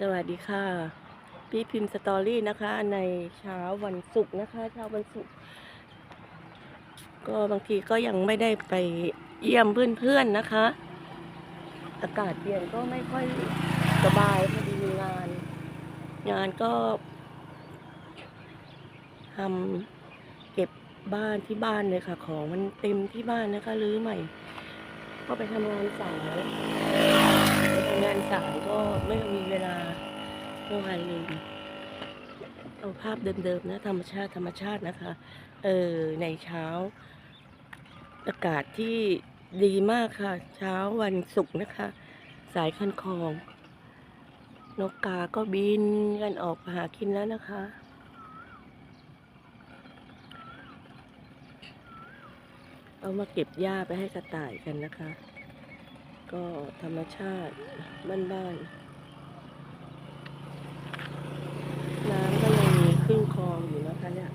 สวัสดีค่ะ พี่พิมพ์สตอรี่นะคะ ในเช้าวันศุกร์นะคะเช้าวันศุกร์ก็บางทีก็ยังไม่ได้ไปเยี่ยมเพื่อนๆนะคะ อากาศเปลี่ยนก็ไม่ค่อยสบายพอดีงาน งานก็ทำเก็บบ้านที่บ้านเลยค่ะ ของมันเต็มที่บ้านนะคะรื้อใหม่ ก็ไปทำงานสาย งานสายก็ไม่มีเวลาเมื่อวานลืมเอาภาพเดิมๆนะ ธรรมชาติธรรมชาตินะคะ เออในเช้า อากาศที่ดีมากค่ะ เช้าวันศุกร์นะคะ สายคันคลองนกกาก็บินกันออกหากินแล้วนะคะ เอามาเก็บหญ้าไปให้กระต่ายกันนะคะ ก็ธรรมชาติบ้านๆน้ำก็ยังมีขึ้นคลองอยู่นะคะเนี่ย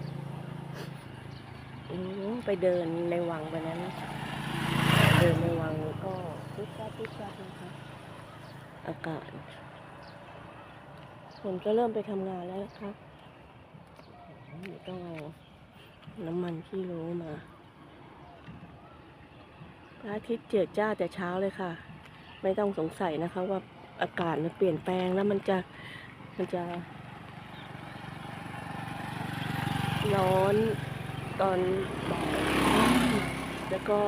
ไปเดินในวังไปนั้นะเดินในวังก็ปุ๊บปั๊บปุ๊บปั๊บนะคะอากาศคนก็เริ่มไปทำงานแล้วนะคะต้องเอาน้ำมันที่รู้มาพระอาทิตย์เจิดจ้าแต่เช้าเลยค่ะ ไม่ต้องสงสัยนะคะว่าอากาศมันเปลี่ยนแปลงแล้วมันจะมันจะ ร้อนตอนบ่ายแล้วก็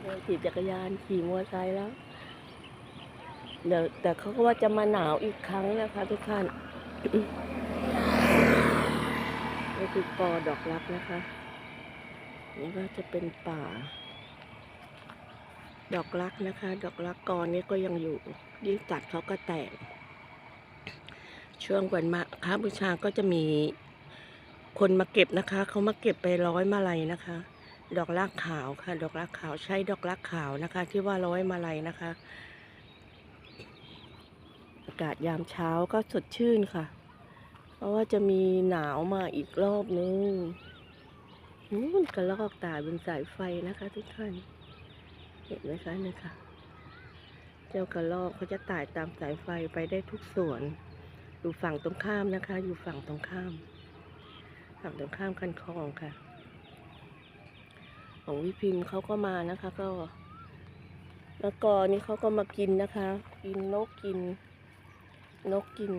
เอาขี่จักรยานขี่มอเตอร์ไซค์แล้วเดี๋ยวแต่เขาก็ว่าจะมาหนาวอีกครั้งนะคะทุกท่านนี่คือปอดอกรักนะคะ นี่ก็จะเป็นป่า ดอกรักนะคะ ดอกรักกอนนี้ก็ยังอยู่ยิ่งตัดเขาก็แตก ช่วงวันมาค้าบูชาก็จะมีคนมาเก็บนะคะ เขามาเก็บไปร้อยมาลัยนะคะ ดอกรักขาวค่ะ ดอกรักขาวใช้ดอกรักขาวนะคะ ที่ว่าร้อยมาลัยนะคะ อากาศยามเช้าก็สดชื่นค่ะ เพราะว่าจะมีหนาวมาอีกรอบนึงนู่นกระลอกตายบนสายไฟนะคะทุกท่าน เห็นไหมคะนี่ค่ะ เจ้ากระรอกเขาจะตายตามสายไฟไปได้ทุกส่วน อยู่ฝั่งตรงข้ามนะคะ อยู่ฝั่งตรงข้าม ฝั่งตรงข้ามคันคลองค่ะ ของวิพิมพ์เขาก็มานะคะ ก็แล้วกอนี่เขาก็มากินนะคะ กินนกกิน นกกิน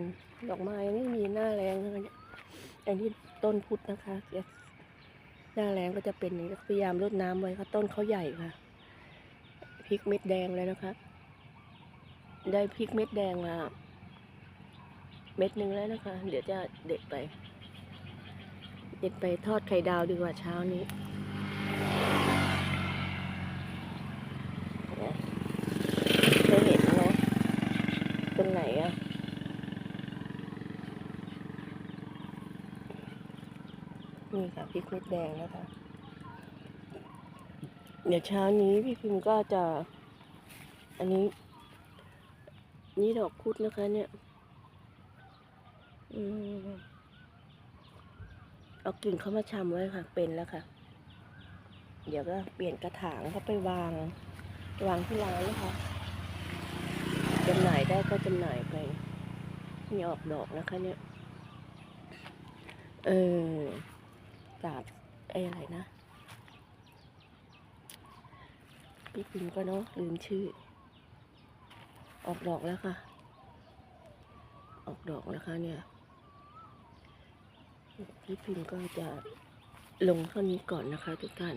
ดอกไม้ไม่มีหน้าแรงเลยอันนี้ต้นพุทธนะคะหน้าแรงก็จะเป็นพยายามรดน้ำไว้ค่ะต้นเขาใหญ่ค่ะ พริกเม็ดแดงเลยนะคะ ได้พริกเม็ดแดงมา เม็ดหนึ่งแล้วนะคะ เดี๋ยวจะเด็ดไป เด็ดไปทอดไข่ดาวดีกว่าเช้านี้เคยเห็นไหมตรงไหนอะนี่ค่ะพริกเม็ดแดงนะคะ เดี๋ยวเช้านี้พี่พิมก็จะ อันนี้ นี่ดอกคุดนะคะ เนี่ยอเอากิ่งเข้ามาชำไว้ค่ะ เป็นแล้วค่ะ เดี๋ยวก็เปลี่ยนกระถางเขาไปวาง วางที่ร้านนะคะจำหน่ายได้ก็จำหน่ายไปมีออกดอกนะคะ เนี่ย เออตาดไอ้อะไรนะ พี่พิงก็เนาะลืมชื่อ ออกดอกแล้วค่ะ ออกดอกแล้วค่ะเนี่ยพี่พิมก็จะลงเท่านี้ก่อนนะคะทุกท่าน